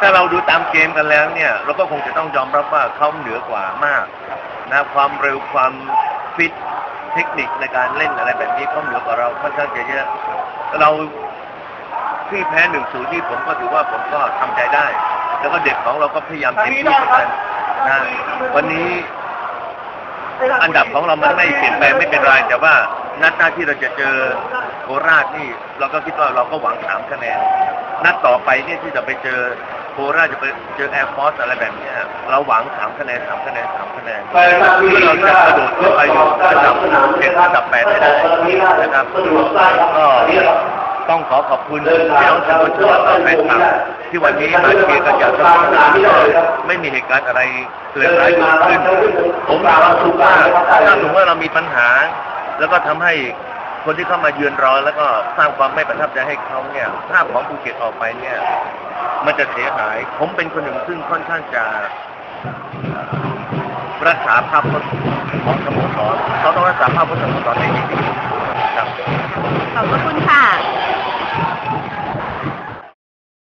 ถ้าเราดูตามเกมกันแล้วเนี่ยเราก็คงจะต้องยอมรับว่าเขาเหนือกว่ามากนะความเร็วความฟิตเทคนิคในการเล่นอะไรแบบนี้เขาเหนือกว่าเราค่อนข้างจะเยอะเราที่แพ้หนึ่งศูนย์ที่ผมก็ถือว่าผมก็ทำใจได้ แล้วก็เด็กของเราก็พยายามเต็มที่เหมือนกันนะวันนี้อันดับของเรามันไม่เปลี่ยนแปลงไม่เป็นไร แต่ว่านัดหน้าที่เราจะเจอโคราชนี่ เราก็คิดว่าเราก็หวังสามคะแนนนัดต่อไปเนี่ยที่จะไปเจอ ราชจะไปเจอแอร์ฟอร์สอะไรแบบเนี้ยเราหวังสามคะแนนสามคะแนนสามคะแนนเพื่อเราจะกระโดดขึ้นไปอยู่อันดับเจ็ดอันดับแปดให้ได้นะครับก็ต้องขอขอบคุณพี่น้องสื่อมวชนและแฟนคลับที่วันนี้มาเชียร์กันอย่างสนุกสนานไม่มีเหตุการณ์อะไรเกิดร้ายเกิดขึ้น ผมมีความสุขว่าถ้าสมมติว่าเรามีปัญหา แล้วก็ทำให้ คนที่เข้ามาเยือนรอนแล้วก็สร้างความไม่ประทับใจให้เขาเนี่ยภาพของภูเก็ตออกไปเนี่ย มันจะเสียหาย ผมเป็นคนหนึ่งซึ่งค่อนข้างจะรักษาภาพของสโมสรเขาต้องรักษาภาพของสโมสรให้ดีที่สุดครับขอบพระคุณ